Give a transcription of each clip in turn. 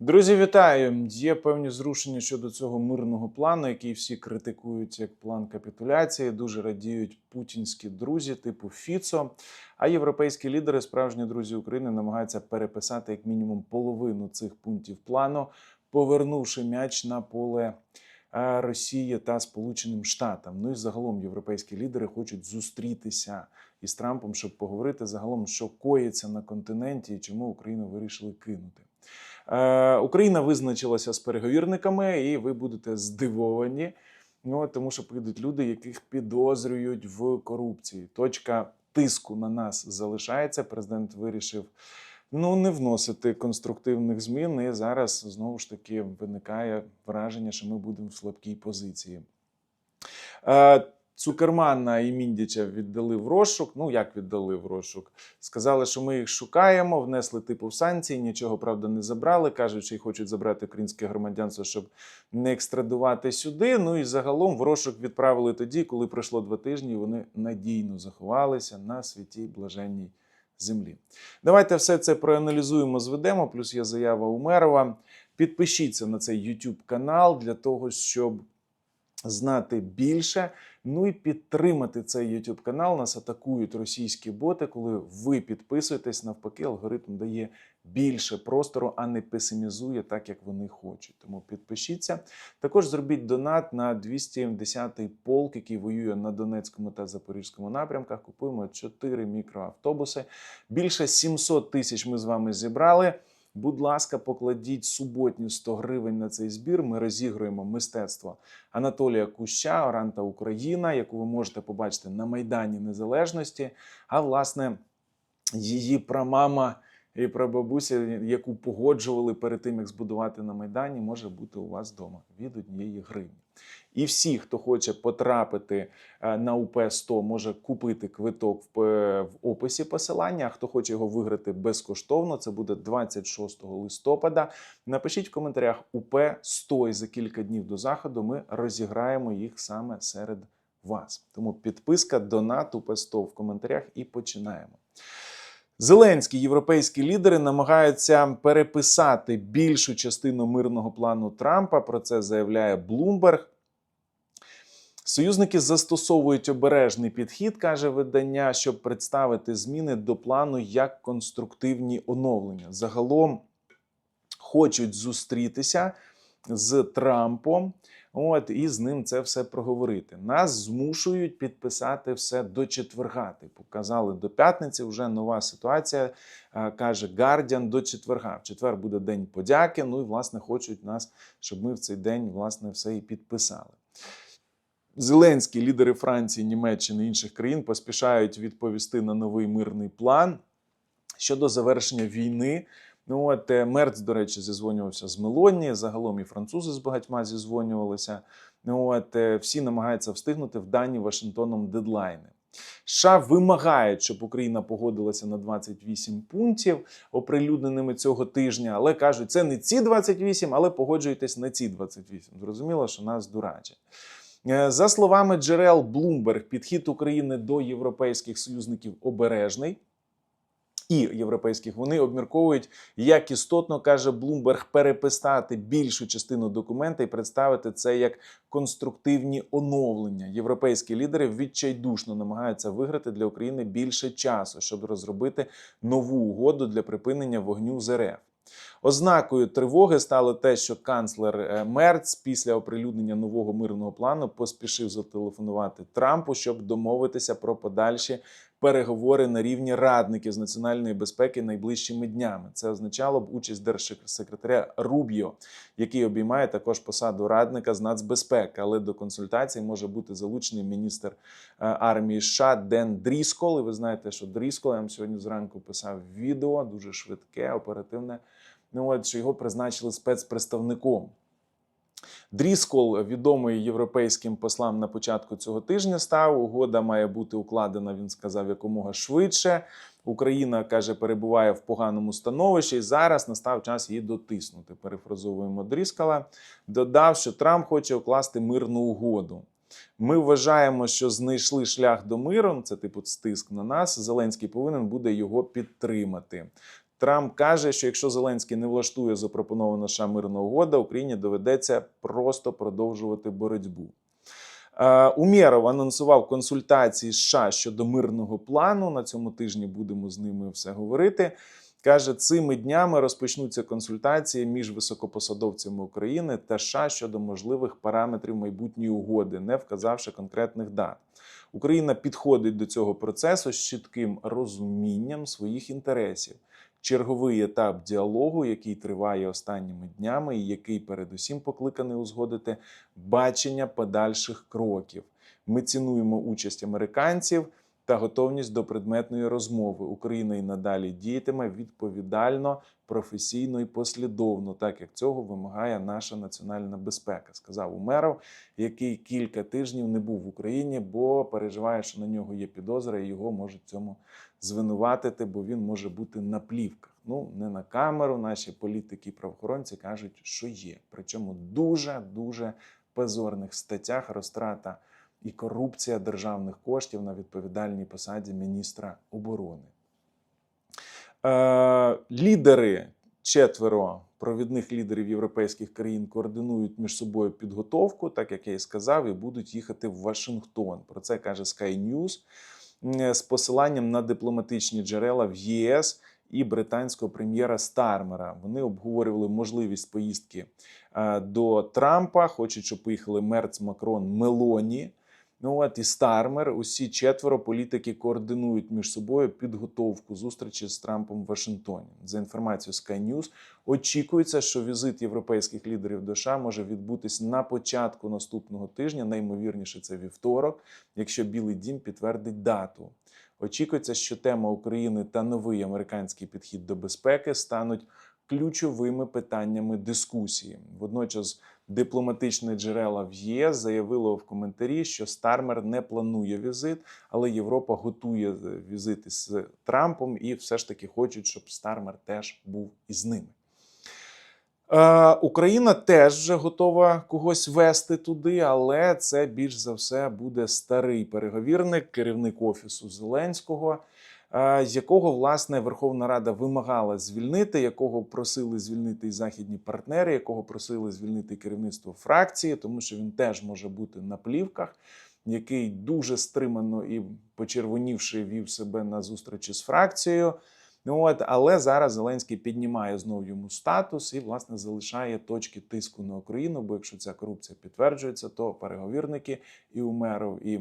Друзі, вітаю! Є певні зрушення щодо цього мирного плану, який всі критикують як план капітуляції. Дуже радіють путінські друзі, типу Фіцо. А європейські лідери, справжні друзі України, намагаються переписати як мінімум половину цих пунктів плану, повернувши м'яч на поле е, Росії та Сполученим Штатам. Ну і загалом європейські лідери хочуть зустрітися із Трампом, щоб поговорити загалом, що коїться на континенті і чому Україну вирішили кинути. Е, Україна визначилася з переговірниками, і ви будете здивовані. Ну, тому що прийдуть люди, яких підозрюють в корупції. Точка тиску на нас залишається. Президент вирішив ну, не вносити конструктивних змін. І зараз знову ж таки виникає враження, що ми будемо в слабкій позиції. Цукермана і Міндіча віддали в розшук. Ну як віддали в розшук? Сказали, що ми їх шукаємо, внесли типу в санкції, нічого правда не забрали. кажуть, що й хочуть забрати українське громадянство, щоб не екстрадувати сюди. Ну і загалом в розшук відправили тоді, коли пройшло два тижні. і Вони надійно заховалися на святій блаженній землі. Давайте все це проаналізуємо, зведемо. Плюс є заява Умерова. Підпишіться на цей YouTube канал для того, щоб знати більше. Ну і підтримати цей YouTube канал. Нас атакують російські боти. Коли ви підписуєтесь, навпаки, алгоритм дає більше простору, а не песимізує так, як вони хочуть. Тому підпишіться. Також зробіть донат на 210-й полк, який воює на Донецькому та Запорізькому напрямках. Купуємо 4 мікроавтобуси. Більше 700 тисяч ми з вами зібрали. Будь ласка, покладіть суботні 100 гривень на цей збір. Ми розігруємо мистецтво Анатолія Куща, Оранта Україна, яку ви можете побачити на Майдані Незалежності. А власне, її прамама і прабабуся, яку погоджували перед тим, як збудувати на Майдані, може бути у вас вдома від однієї гривні. І всі, хто хоче потрапити е, на УП 100, може купити квиток в, е, в описі посилання. А хто хоче його виграти безкоштовно, це буде 26 листопада. Напишіть в коментарях УП 100 і за кілька днів до заходу ми розіграємо їх саме серед вас. Тому підписка, донат УП 100 в коментарях і починаємо. Зеленські європейські лідери намагаються переписати більшу частину мирного плану Трампа. Про це заявляє Блумберг. Союзники застосовують обережний підхід, каже видання, щоб представити зміни до плану як конструктивні оновлення. Загалом хочуть зустрітися з Трампом. От і з ним це все проговорити. Нас змушують підписати все до четверга. Типу казали до п'ятниці. Вже нова ситуація е, каже Гардіан до четверга. В четвер буде день подяки. Ну і власне хочуть нас, щоб ми в цей день власне все і підписали. Зеленські лідери Франції, Німеччини інших країн поспішають відповісти на новий мирний план щодо завершення війни. Ну от е, Мерц, до речі, зізвонювався з Мелоні. Загалом і французи з багатьма зізвонювалися. Ну от е, всі намагаються встигнути в дані Вашингтоном дедлайни. США вимагають, щоб Україна погодилася на 28 пунктів, оприлюдненими цього тижня, але кажуть, це не ці 28, але погоджуйтесь на ці 28. Зрозуміло, що нас дурачать. Е, За словами джерел Bloomberg, підхід України до європейських союзників обережний. І європейських вони обмірковують, як істотно каже Блумберг, переписати більшу частину документа і представити це як конструктивні оновлення. Європейські лідери відчайдушно намагаються виграти для України більше часу, щоб розробити нову угоду для припинення вогню з РФ. Ознакою тривоги стало те, що канцлер е, Мерц після оприлюднення нового мирного плану поспішив зателефонувати Трампу, щоб домовитися про подальші переговори на рівні радників з національної безпеки найближчими днями. Це означало б участь держсекретаря Рубіо, який обіймає також посаду радника з нацбезпеки. Але до консультацій може бути залучений міністр е, армії США Ден Дріскол. І ви знаєте, що Дріскол я вам сьогодні зранку писав відео, дуже швидке, оперативне. Ну от що його призначили спецпредставником. Дріскол, відомий європейським послам на початку цього тижня, став. Угода має бути укладена. Він сказав якомога швидше. Україна каже, перебуває в поганому становищі, і зараз настав час її дотиснути. Перефразовуємо Дріскала. Додав, що Трамп хоче укласти мирну угоду. Ми вважаємо, що знайшли шлях до миру. Це типу стиск на нас. Зеленський повинен буде його підтримати. Трамп каже, що якщо Зеленський не влаштує запропонована США мирна угода, Україні доведеться просто продовжувати боротьбу. Е, Умєров анонсував консультації США щодо мирного плану. На цьому тижні будемо з ними все говорити. Каже, цими днями розпочнуться консультації між високопосадовцями України та США щодо можливих параметрів майбутньої угоди, не вказавши конкретних дат. Україна підходить до цього процесу з чітким розумінням своїх інтересів. Черговий етап діалогу, який триває останніми днями, і який передусім покликаний узгодити бачення подальших кроків. Ми цінуємо участь американців та готовність до предметної розмови. Україна і надалі діятиме відповідально, професійно і послідовно, так як цього вимагає наша національна безпека, сказав Умеров, який кілька тижнів не був в Україні, бо переживає, що на нього є підозра, і його можуть цьому звинуватити, бо він може бути на плівках. Ну не на камеру. Наші політики і правоохоронці кажуть, що є. Причому дуже дуже позорних статтях розтрата і корупція державних коштів на відповідальній посаді міністра оборони. Е, лідери четверо провідних лідерів європейських країн координують між собою підготовку, так як я і сказав, і будуть їхати в Вашингтон. Про це каже Sky News з посиланням на дипломатичні джерела в ЄС і британського прем'єра Стармера. Вони обговорювали можливість поїздки е, до Трампа. Хочуть, щоб поїхали Мерц, Макрон, Мелоні. Ну от і Стармер, усі четверо політики координують між собою підготовку зустрічі з Трампом в Вашингтоні. За інформацією Sky News, очікується, що візит європейських лідерів до США може відбутись на початку наступного тижня. Наймовірніше, це вівторок, якщо Білий Дім підтвердить дату. Очікується, що тема України та новий американський підхід до безпеки стануть ключовими питаннями дискусії. Водночас дипломатичне джерела в ЄС заявило в коментарі, що Стармер не планує візит, але Європа готує візити з Трампом і все ж таки хочуть, щоб Стармер теж був із ними. Е, Україна теж вже готова когось вести туди, але це більш за все буде старий переговірник, керівник офісу Зеленського, е, якого власне Верховна Рада вимагала звільнити, якого просили звільнити і західні партнери, якого просили звільнити керівництво фракції, тому що він теж може бути на плівках, який дуже стримано і почервонівши вів себе на зустрічі з фракцією. От, але зараз Зеленський піднімає знову йому статус і, власне, залишає точки тиску на Україну. Бо якщо ця корупція підтверджується, то переговірники і Умеров, і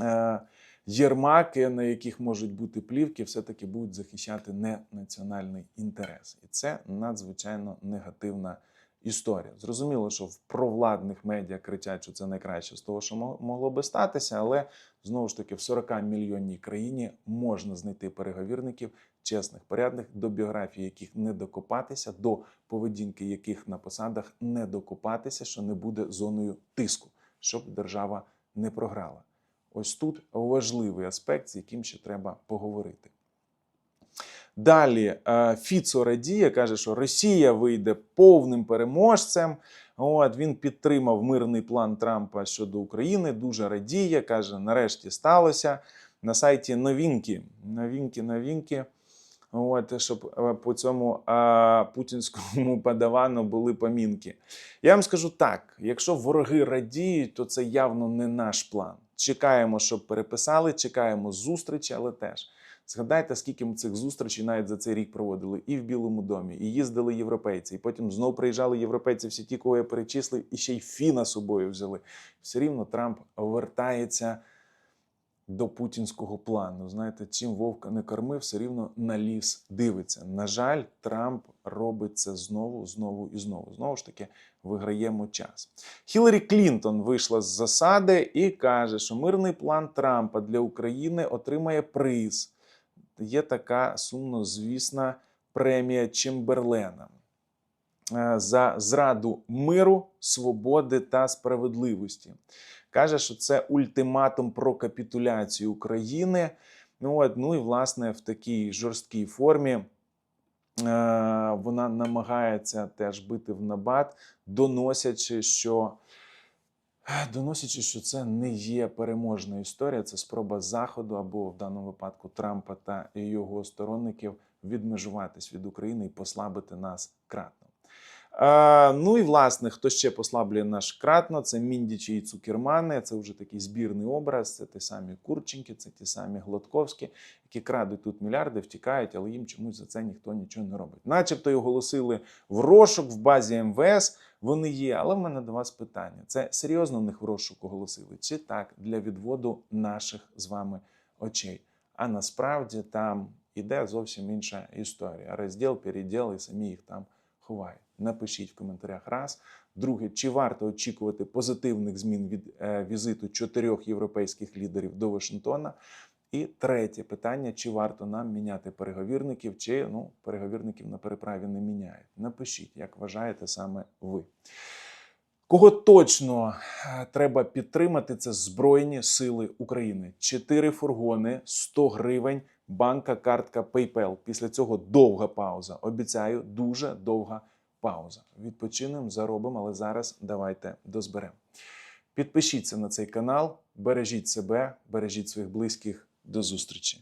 е, Єрмаки, на яких можуть бути плівки, все-таки будуть захищати не національний інтерес. І це надзвичайно негативна історія. Зрозуміло, що в провладних медіа кричать, що це найкраще з того, що мо- могло би статися, але знову ж таки в 40 мільйонній країні можна знайти переговірників чесних, порядних, до біографії яких не докопатися, до поведінки яких на посадах не докопатися, що не буде зоною тиску, щоб держава не програла. Ось тут важливий аспект, з яким ще треба поговорити. Далі е, Фіцо радіє, каже, що Росія вийде повним переможцем. От він підтримав мирний план Трампа щодо України. Дуже радіє. каже, нарешті сталося. На сайті новинки, новинки, новинки. От, щоб е, по цьому а, путінському подавану були помінки. Я вам скажу так: якщо вороги радіють, то це явно не наш план. Чекаємо, щоб переписали, чекаємо зустрічі, але теж. Згадайте, скільки ми цих зустрічей навіть за цей рік проводили і в Білому домі, і їздили європейці, і потім знов приїжджали європейці, всі ті, кого я перечислив, і ще й Фіна собою взяли. Все рівно Трамп вертається до путінського плану. Знаєте, чим вовка не кормив, все рівно на ліс дивиться. На жаль, Трамп робить це знову, знову і знову. Знову ж таки, виграємо час. Хіларі Клінтон вийшла з засади і каже, що мирний план Трампа для України отримає приз. Є така сумнозвісна премія Чемберлена е, за зраду миру, свободи та справедливості. Каже, що це ультиматум про капітуляцію України. Ну, от, ну і власне в такій жорсткій формі е, вона намагається теж бити в набат, доносячи, що доносячи, що це не є переможна історія, це спроба Заходу або в даному випадку Трампа та його сторонників відмежуватись від України і послабити нас кратно. Ну і власне, хто ще послаблює наш кратно, це Міндічі і Цукермани. Це вже такий збірний образ. Це ті самі Курченки, це ті самі Гладковські, які крадуть тут мільярди, втікають, але їм чомусь за це ніхто нічого не робить. Начебто й оголосили в розшук в базі МВС. Вони є, але в мене до вас питання: це серйозно в них в розшук оголосили? Чи так для відводу наших з вами очей? А насправді там іде зовсім інша історія. Розділ, переділ і самі їх там ховають. Напишіть в коментарях раз. Друге, чи варто очікувати позитивних змін від е, візиту чотирьох європейських лідерів до Вашингтона? І третє питання: чи варто нам міняти переговірників, чи ну, переговірників на переправі не міняють? Напишіть, як вважаєте саме ви. Кого точно е, треба підтримати, це Збройні Сили України. Чотири фургони, 100 гривень, банка, картка PayPal. Після цього довга пауза. Обіцяю, дуже довга пауза. Відпочинемо, заробимо, але зараз давайте дозберемо. Підпишіться на цей канал, бережіть себе, бережіть своїх близьких. До зустрічі!